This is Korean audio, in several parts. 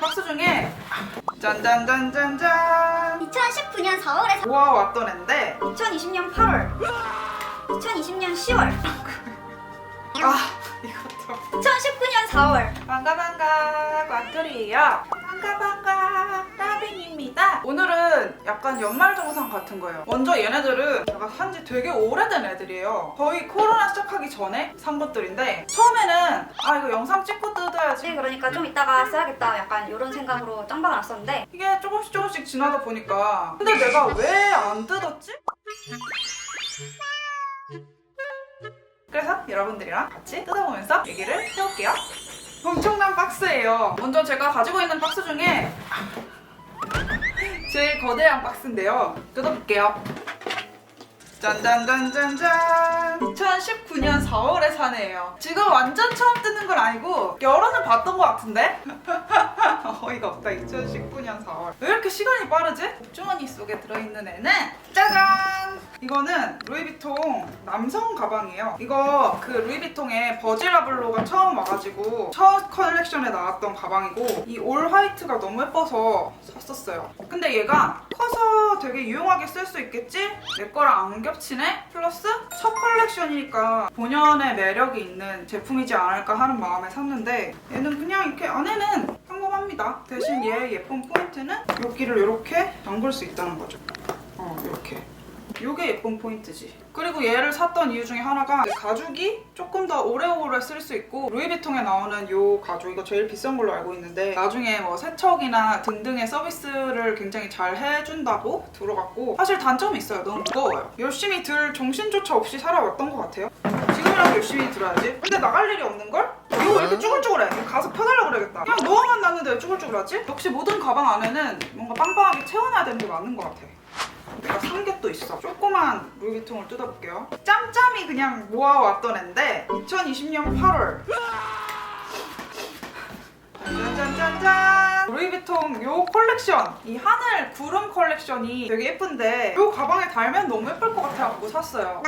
박스 중에 짠짠짠짠짠. 2019년 4월에 모아왔던 앤데. 2020년 8월. 2020년 10월. 아 이것도. 2019년 4월. 반가 반가. 꽈뚜리예요. 반가 반가. 라빈입니다. 오늘은 약간 연말 정상 같은 거예요. 먼저 얘네들은 제가 산지 되게 오래된 애들이에요. 거의 코로나 시작하기 전에 산 것들인데 처음에는 아 이거 영상 찍고 뜯어야지. 네, 그러니까 좀 이따가 써야겠다. 약간 이런 생각으로 짱 박아놨었는데. 이게 조금씩 조금씩 지나다 보니까 근데 내가 왜 안 뜯었지? 그래서 여러분들이랑 같이 뜯어보면서 얘기를 해볼게요. 엄청난 박스예요. 먼저 제가 가지고 있는 박스 중에 제일 거대한 박스인데요. 뜯어볼게요. 짠짠짠짠짠. 2019년 4월에 사네요. 지금 완전 처음 뜯는 건 아니고 여러는 봤던 것 같은데? 어이가 없다. 2019년 4월. 왜 이렇게 시간이 빠르지? 주머니 속에 들어있는 애는 짜잔! 이거는 루이비통 남성 가방이에요. 이거 그 루이비통에 버질라블로가 처음 와가지고 첫 컬렉션에 나왔던 가방이고 이 올 화이트가 너무 예뻐서 샀었어요. 근데 얘가 커서 되게 유용하게 쓸 수 있겠지? 내 거랑 안 겹치네? 플러스 첫 컬렉션이니까 본연의 매력이 있는 제품이지 않을까 하는 마음에 샀는데 얘는 그냥 이렇게 안에는 평범합니다. 대신 얘 예쁜 포인트는 여기를 이렇게 잠글 수 있다는 거죠. 어, 이렇게. 요게 예쁜 포인트지. 그리고 얘를 샀던 이유 중에 하나가 가죽이 조금 더 오래오래 쓸 수 있고 루이비통에 나오는 요 가죽 이거 제일 비싼 걸로 알고 있는데 나중에 뭐 세척이나 등등의 서비스를 굉장히 잘 해준다고 들어갔고 사실 단점이 있어요. 너무 무거워요. 열심히 들 정신조차 없이 살아왔던 것 같아요. 열심히 들어야지. 근데 나갈 일이 없는 걸? 이거 왜 이렇게 쭈글쭈글해? 가서 펴달라 그래야겠다. 그냥 누워만 놨는데 왜 쭈글쭈글하지? 역시 모든 가방 안에는 뭔가 빵빵하게 채워놔야 되는 게 맞는 것 같아. 내가 산 게 또 있어. 조그만 루이비통을 뜯어볼게요. 짬짬이 그냥 모아왔던 앤데 2020년 8월. 짠짠짠짠 루이비통 요 컬렉션 이 하늘 구름 컬렉션이 되게 예쁜데 요 가방에 달면 너무 예쁠 것 같아갖고 샀어요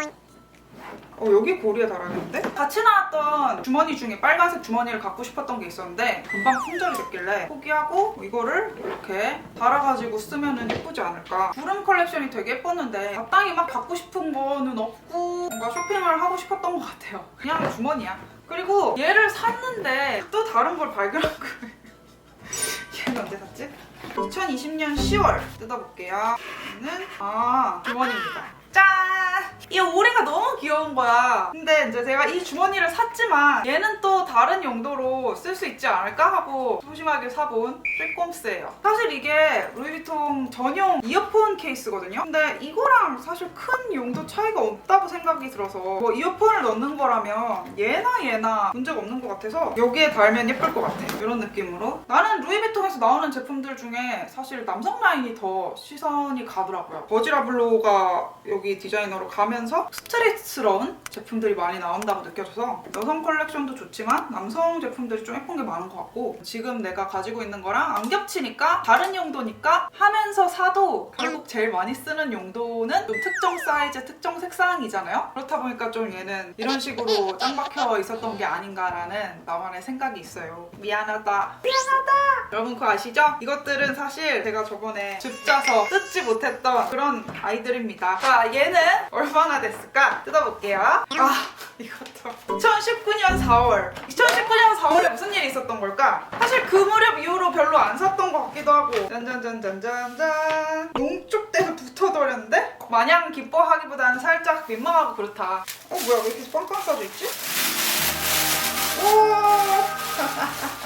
어 여기 고리에 달아있는데? 같이 나왔던 주머니 중에 빨간색 주머니를 갖고 싶었던 게 있었는데 금방 품절이 됐길래 포기하고 이거를 이렇게 달아가지고 쓰면은 예쁘지 않을까. 구름 컬렉션이 되게 예뻤는데 마땅히 막 갖고 싶은 거는 없고 뭔가 쇼핑을 하고 싶었던 것 같아요. 그냥 주머니야. 그리고 얘를 샀는데 또 다른 걸 발견한 거예요. 얘는 언제 샀지? 2020년 10월. 뜯어볼게요. 얘는 아 주머니입니다. 짠! 이 오리가 너무 귀여운 거야. 근데 이제 제가 이 주머니를 샀지만 얘는 또 다른 용도로 쓸 수 있지 않을까 하고 소심하게 사본 쇳꼼스예요. 사실 이게 루이비통 전용 이어폰 케이스거든요. 근데 이거랑 사실 큰 용도 차이가 없다고 생각이 들어서 뭐 이어폰을 넣는 거라면 얘나 얘나 문제가 없는 것 같아서 여기에 달면 예쁠 것 같아. 이런 느낌으로. 나는 루이비통에서 나오는 제품들 중에 사실 남성 라인이 더 시선이 가더라고요. 버지라블로가 여기 디자이너로 가 면서 스트레이트스러운 제품들이 많이 나온다고 느껴져서 여성 컬렉션도 좋지만 남성 제품들이 좀 예쁜 게 많은 것 같고 지금 내가 가지고 있는 거랑 안 겹치니까 다른 용도니까 하면서 사도 결국 제일 많이 쓰는 용도는 좀 특정 사이즈, 특정 색상이잖아요. 그렇다 보니까 좀 얘는 이런 식으로 짱 박혀 있었던 게 아닌가라는 나만의 생각이 있어요. 미안하다. 미안하다. 여러분 그거 아시죠? 이것들은 사실 제가 저번에 줍 짜서 뜯지 못했던 그런 아이들입니다. 자, 얘는 얼마 나 됐을까? 뜯어볼게요. 아, 이것도. 2019년 4월. 2019년 4월에 무슨 일이 있었던 걸까? 사실 그 무렵 이후로 별로 안 샀던 것 같기도 하고. 짠짠짠짠짠짠. 용쪽 때도 붙어버렸는데? 마냥 기뻐하기보다는 살짝 민망하고 그렇다. 어, 뭐야, 왜 이렇게 빵빵 싸져 있지? 우와.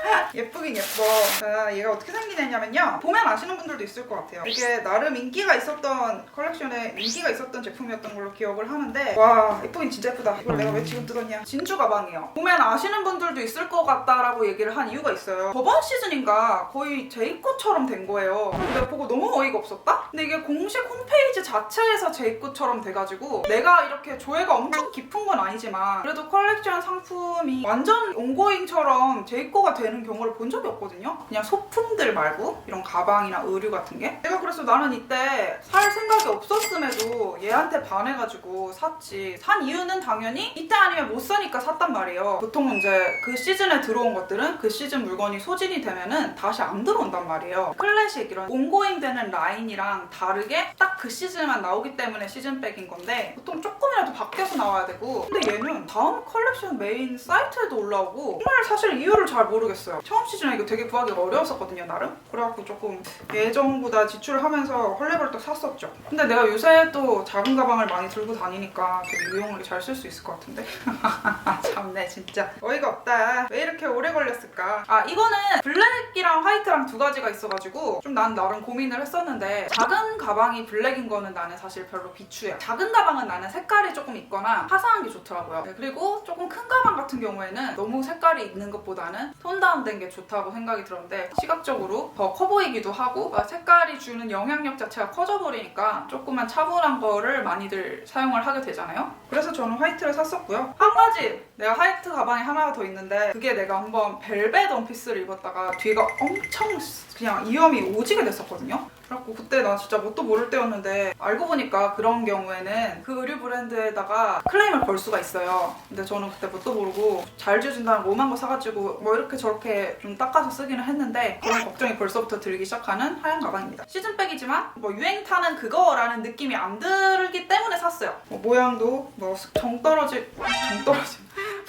예쁘긴 예뻐. 자, 얘가 어떻게 생긴 애냐면요. 보면 아시는 분들도 있을 것 같아요. 이게 나름 인기가 있었던 컬렉션에 인기가 있었던 제품이었던 걸로 기억을 하는데 와 예쁘긴 진짜 예쁘다. 이걸 내가 왜 지금 뜯었냐? 진주 가방이에요. 보면 아시는 분들도 있을 것 같다라고 얘기를 한 이유가 있어요. 저번 시즌인가 거의 제 거처럼 된 거예요. 내가 보고 너무 어이가 없었다? 근데 이게 공식 홈페이지 자체에서 제 거처럼 돼가지고 내가 이렇게 조회가 엄청 깊은 건 아니지만 그래도 컬렉션 상품이 완전 온고잉처럼 제 거가 되는 이런 경우를 본 적이 없거든요. 그냥 소품들 말고 이런 가방이나 의류 같은 게. 내가 그래서 나는 이때 살 생각이 없었음에도 얘한테 반해가지고 샀지. 산 이유는 당연히 이때 아니면 못 사니까 샀단 말이에요. 보통 이제 그 시즌에 들어온 것들은 그 시즌 물건이 소진이 되면은 다시 안 들어온단 말이에요. 클래식 이런 온고잉 되는 라인이랑 다르게 딱 그 시즌만 나오기 때문에 시즌백인 건데 보통 조금이라도 바뀌어서 나와야 되고 근데 얘는 다음 컬렉션 메인 사이트에도 올라오고 정말 사실 이유를 잘 모르겠어요. 처음 시즌에 이거 되게 구하기가 어려웠었거든요 나름. 그래갖고 조금 예정보다 지출을 하면서 헐레벌떡 샀었죠. 근데 내가 요새 또 작은 가방을 많이 들고 다니니까 되게 유용하게 잘 쓸 수 있을 것 같은데. 참네 진짜 어이가 없다. 왜 이렇게 오래 걸렸을까? 아 이거는 블랙이랑 화이트랑 두 가지가 있어가지고 좀 난 나름 고민을 했었는데 작은 가방이 블랙인 거는 나는 사실 별로 비추해. 작은 가방은 나는 색깔이 조금 있거나 화사한 게 좋더라고요. 네, 그리고 조금 큰 가방 같은 경우에는 너무 색깔이 있는 것보다는 톤다 운된 게 좋다고 생각이 들었는데 시각적으로 더 커 보이기도 하고 아, 색깔이 주는 영향력 자체가 커져 버리니까 조금만 차분한 거를 많이들 사용을 하게 되잖아요. 그래서 저는 화이트를 샀었고요. 한 가지 내가 화이트 가방이 하나가 더 있는데 그게 내가 한번 벨벳 원피스를 입었다가 뒤가 엄청 그냥 이염이 오지게 됐었거든요. 그래갖고 그때 나 진짜 뭣도 모를 때였는데 알고 보니까 그런 경우에는 그 의류 브랜드에다가 클레임을 걸 수가 있어요. 근데 저는 그때 뭣도 모르고 잘 지어준다는 거 오만 거 사가지고 뭐 이렇게 저렇게 좀 닦아서 쓰기는 했는데 그런 걱정이 벌써부터 들기 시작하는 하얀 가방입니다. 시즌백이지만 뭐 유행 타는 그거라는 느낌이 안 들기 때문에 샀어요. 뭐 모양도 뭐 정 떨어지 정 떨어지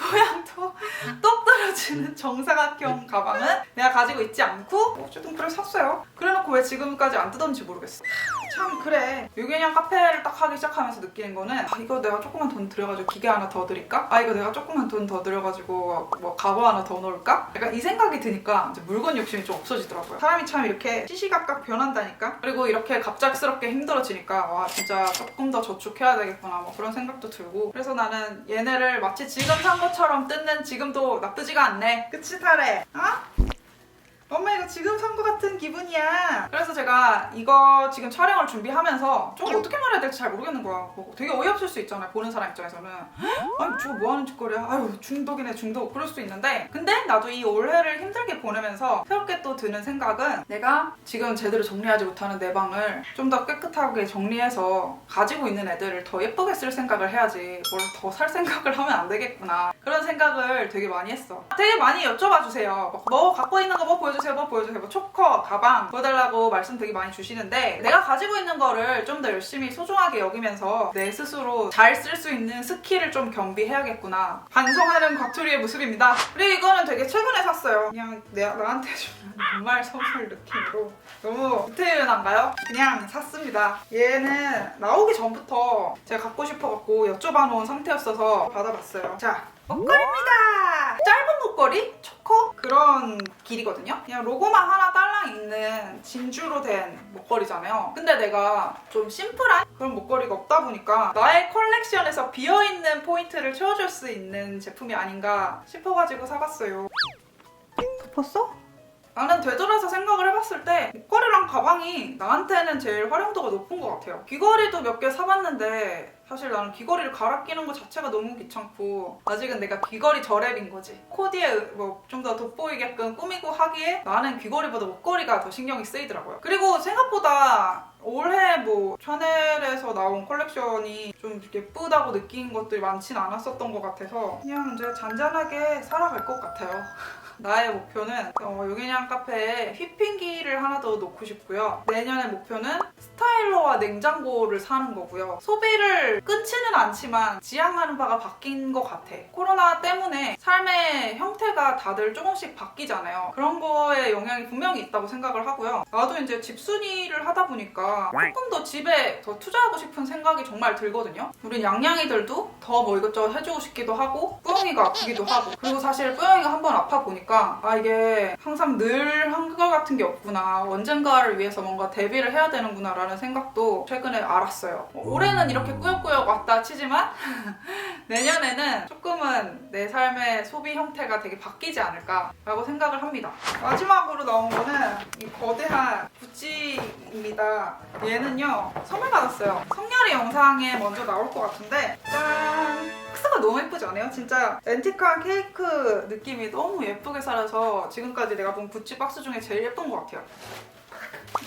모양도 똑 떨어지는 정사각형 가방은 내가 가지고 있지 않고 뭐 어쨌든 그래 샀어요. 그래놓고 왜 지금까지 안 뜯었는지 모르겠어. 참 그래 유gen양 카페를 딱 하기 시작하면서 느끼는 거는 아 이거 내가 조금만 돈 들여가지고 기계 하나 더 드릴까? 아 이거 내가 조금만 돈 더 들여가지고 뭐 가구 하나 더 넣을까? 약간 이 생각이 드니까 이제 물건 욕심이 좀 없어지더라고요 사람이 참 이렇게 시시각각 변한다니까 그리고 이렇게 갑작스럽게 힘들어지니까 와 진짜 조금 더 저축해야 되겠구나 뭐 그런 생각도 들고 그래서 나는 얘네를 마치 지금 산 것 처럼 뜯는 지금도 나쁘지가 않네 그치 타래? 어? 엄마 이거 지금 산 거 같은 기분이야. 그래서 제가 이거 지금 촬영을 준비하면서 좀 어떻게 말해야 될지 잘 모르겠는 거야. 뭐 되게 어이없을 수 있잖아요. 보는 사람 입장에서는. 아니 저거 뭐 하는 짓거리야. 아유 중독이네 중독. 그럴 수 있는데 근데 나도 이 올해를 힘들게 보내면서 새롭게 또 드는 생각은 내가 지금 제대로 정리하지 못하는 내 방을 좀 더 깨끗하게 정리해서 가지고 있는 애들을 더 예쁘게 쓸 생각을 해야지 뭘 더 살 생각을 하면 안 되겠구나. 그런 생각을 되게 많이 했어. 되게 많이 여쭤봐 주세요. 막뭐 갖고 있는 거 뭐 보여 뭐 보여주세요, 뭐 초커, 가방 보여달라고 말씀 되게 많이 주시는데 내가 가지고 있는 거를 좀 더 열심히 소중하게 여기면서 내 스스로 잘 쓸 수 있는 스킬을 좀 겸비해야겠구나. 반성하는 곽투리의 모습입니다. 그리고 이거는 되게 최근에 샀어요. 그냥 내, 나한테 주는 연말 선물 느낌으로 너무 디테일한가요? 그냥 샀습니다. 얘는 나오기 전부터 제가 갖고 싶어갖고 여쭤봐 놓은 상태였어서 받아봤어요. 자, 목걸이입니다. 짧은 목걸이? 초커? 그런 길이거든요. 그냥 로고만 하나 딸랑 있는 진주로 된 목걸이잖아요. 근데 내가 좀 심플한 그런 목걸이가 없다 보니까 나의 컬렉션에서 비어있는 포인트를 채워줄 수 있는 제품이 아닌가 싶어가지고 사봤어요. 덮었어? 나는 되돌아서 생각을 해봤을 때 목걸이랑 가방이 나한테는 제일 활용도가 높은 것 같아요. 귀걸이도 몇 개 사봤는데 사실 나는 귀걸이를 갈아 끼는 것 자체가 너무 귀찮고 아직은 내가 귀걸이 저랩인 거지. 코디에 뭐 좀 더 돋보이게끔 꾸미고 하기에 나는 귀걸이보다 목걸이가 더 신경이 쓰이더라고요. 그리고 생각보다 올해 뭐 샤넬에서 나온 컬렉션이 좀 예쁘다고 느낀 것들이 많진 않았었던 것 같아서 그냥 이제 잔잔하게 살아갈 것 같아요. 나의 목표는 어, 유기냥 카페에 휘핑기를 하나 더 놓고 싶고요. 내년의 목표는 스타일러와 냉장고를 사는 거고요. 소비를 끊지는 않지만 지향하는 바가 바뀐 것 같아. 코로나 때문에 삶의 형태가 다들 조금씩 바뀌잖아요. 그런 거에 영향이 분명히 있다고 생각을 하고요. 나도 이제 집순이를 하다 보니까 조금 더 집에 더 투자하고 싶은 생각이 정말 들거든요. 우린 양양이들도 더 뭐 이것저것 해주고 싶기도 하고 뿌영이가 아프기도 하고 그리고 사실 뿌영이가 한 번 아파 보니까 아 이게 항상 늘 한결 같은 게 없구나 언젠가를 위해서 뭔가 대비를 해야 되는구나 라는 생각도 최근에 알았어요. 어, 올해는 이렇게 꾸역꾸역 왔다 치지만 내년에는 조금은 내 삶의 소비 형태가 되게 바뀌지 않을까라고 생각을 합니다. 마지막으로 나온 거는 이 거대한 구찌입니다. 얘는요 선물 받았어요. 성렬이 영상에 먼저 나올 것 같은데 짠! 박스가 너무 예쁘지 않아요? 진짜 앤티크한 케이크 느낌이 너무 예쁘게 살아서 지금까지 내가 본 구찌 박스 중에 제일 예쁜 것 같아요.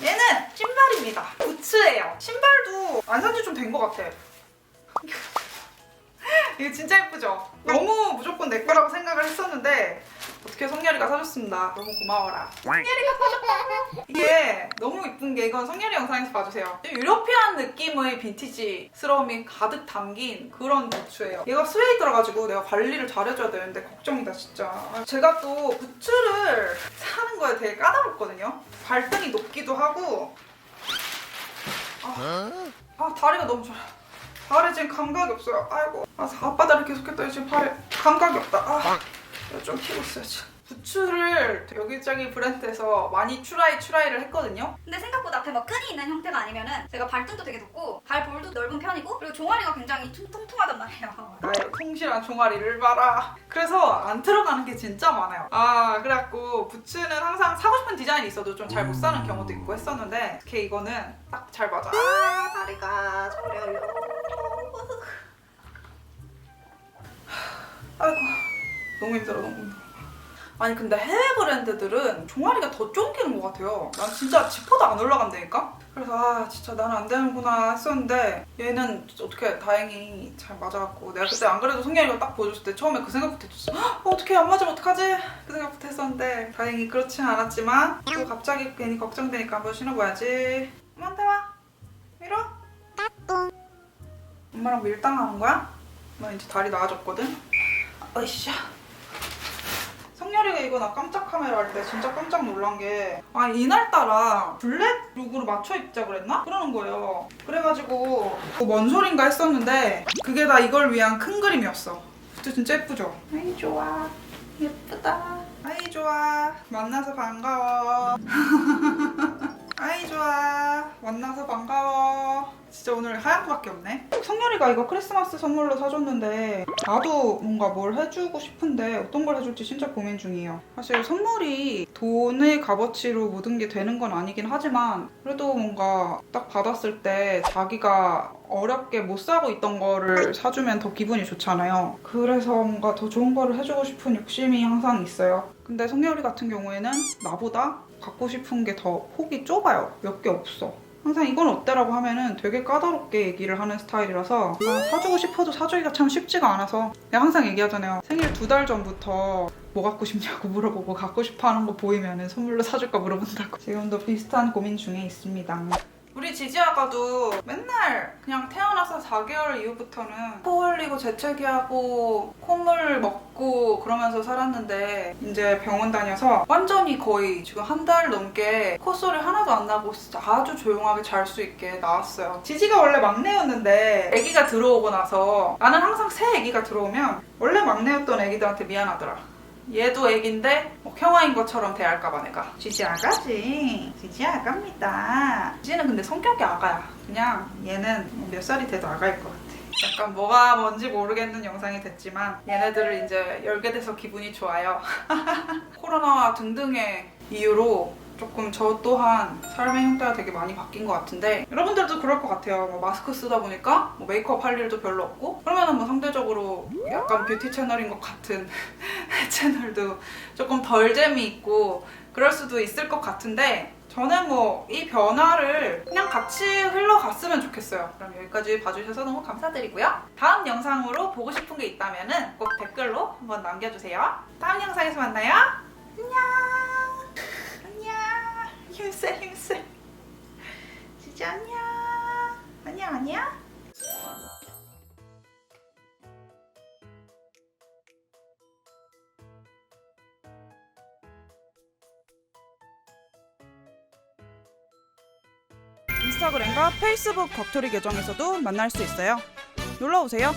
얘는 신발입니다. 부츠예요. 신발도 안 산지 좀 된 것 같아. 이거 진짜 예쁘죠? 너무 무조건 내 거라고 생각을 했었는데 어떻게 성렬이가 사줬습니다. 너무 고마워라. 성렬이가 사줬다. 이게 너무 이쁜 게 이건 성렬이 영상에서 봐주세요. 유러피안 느낌의 빈티지스러움이 가득 담긴 그런 부츠예요. 얘가 스웨이드라 가지고 내가 관리를 잘해줘야 되는데 걱정이다 진짜. 아, 제가 또 부츠를 사는 거에 되게 까다롭거든요. 발등이 높기도 하고 아, 아 다리가 너무 좋아. 발에 지금 감각이 없어요. 아이고. 아, 앞바다를 계속했더니 지금 발에 감각이 없다. 아, 좀 키고 있어야지. 부츠를 여기저기 브랜드에서 많이 추라이 추라이를 했거든요. 근데 생각보다 앞에 막 끈이 있는 형태가 아니면은 제가 발등도 되게 높고 발 볼도 넓은 편이고 그리고 종아리가 굉장히 통- 통통하단 말이에요. 나의 통실한 종아리를 봐라. 그래서 안 들어가는 게 진짜 많아요. 아, 그래갖고 부츠는 항상 사고 싶은 디자인이 있어도 좀 잘 못 사는 경우도 있고 했었는데 특히 이거는 딱 잘 맞아. 아, 다리가 저려요. 아이고, 너무 힘들어, 너무 힘들어. 아니 근데 해외 브랜드들은 종아리가 더 쫑기는 것 같아요. 난 진짜 지퍼도 안 올라간다니까? 그래서 아 진짜 나는 안 되는구나 했었는데 얘는 어떻게 다행히 잘 맞아갖고 내가 그때 안 그래도 송현이가 딱 보여줬을 때 처음에 그 생각부터 했었어. 헉, 어떻게 안 맞으면 어떡하지? 그 생각부터 했었는데 다행히 그렇진 않았지만 또 갑자기 괜히 걱정되니까 한번 신어봐야지. 엄마한테 와. 밀어. 엄마랑 밀당하는 거야? 엄마 이제 다리 나아졌거든? 어이 씨. 성렬이가 이거 나 깜짝 카메라 할 때 진짜 깜짝 놀란 게, 아, 이날따라 블랙 룩으로 맞춰 입자 그랬나? 그러는 거예요. 그래가지고, 뭐뭔 소린가 했었는데, 그게 다 이걸 위한 큰 그림이었어. 진짜 예쁘죠? 아이, 좋아. 예쁘다. 아이, 좋아. 만나서 반가워. 아이, 좋아. 만나서 반가워. 진짜 오늘 하얀 거밖에 없네. 성렬이가 이거 크리스마스 선물로 사줬는데 나도 뭔가 뭘 해주고 싶은데 어떤 걸 해줄지 진짜 고민 중이에요. 사실 선물이 돈의 값어치로 모든 게 되는 건 아니긴 하지만 그래도 뭔가 딱 받았을 때 자기가 어렵게 못 사고 있던 거를 사주면 더 기분이 좋잖아요. 그래서 뭔가 더 좋은 거를 해주고 싶은 욕심이 항상 있어요. 근데 성렬이 같은 경우에는 나보다 갖고 싶은 게 더 폭이 좁아요. 몇 개 없어. 항상 이건 어때라고 하면은 되게 까다롭게 얘기를 하는 스타일이라서 아, 사주고 싶어도 사주기가 참 쉽지가 않아서 내가 항상 얘기하잖아요. 생일 두 달 전부터 뭐 갖고 싶냐고 물어보고 갖고 싶어 하는 거 보이면은 선물로 사줄까 물어본다고. 지금도 비슷한 고민 중에 있습니다. 우리 지지아가도 맨날 그냥 태어나서 4개월 이후부터는 코 흘리고 재채기하고 콧물 먹고 그러면서 살았는데 이제 병원 다녀서 완전히 거의 지금 한 달 넘게 콧소리 하나도 안 나고 아주 조용하게 잘 수 있게 나왔어요. 지지가 원래 막내였는데 아기가 들어오고 나서 나는 항상 새 아기가 들어오면 원래 막내였던 아기들한테 미안하더라. 얘도 애긴데 뭐 형아인 것처럼 대할까봐 내가. 지지 아가지. 지지 아가입니다. 지지는 근데 성격이 아가야. 그냥 얘는 몇 살이 돼도 아가일 것 같아. 약간 뭐가 뭔지 모르겠는 영상이 됐지만 얘네들을 이제 열게 돼서 기분이 좋아요. 코로나와 등등의 이유로 조금 저 또한 삶의 형태가 되게 많이 바뀐 것 같은데 여러분들도 그럴 것 같아요. 뭐 마스크 쓰다 보니까 뭐 메이크업 할 일도 별로 없고 그러면은 뭐 상대적으로 약간 뷰티 채널인 것 같은 채널도 조금 덜 재미있고 그럴 수도 있을 것 같은데 저는 뭐 이 변화를 그냥 같이 흘러갔으면 좋겠어요. 그럼 여기까지 봐주셔서 너무 감사드리고요. 다음 영상으로 보고 싶은 게 있다면 꼭 댓글로 한번 남겨주세요. 다음 영상에서 만나요. 안녕. 힘세 힘세. 진짜 안녕. 안녕 안녕. 인스타그램과 페이스북 덕토리 계정에서도 만날 수 있어요. 놀러 오세요.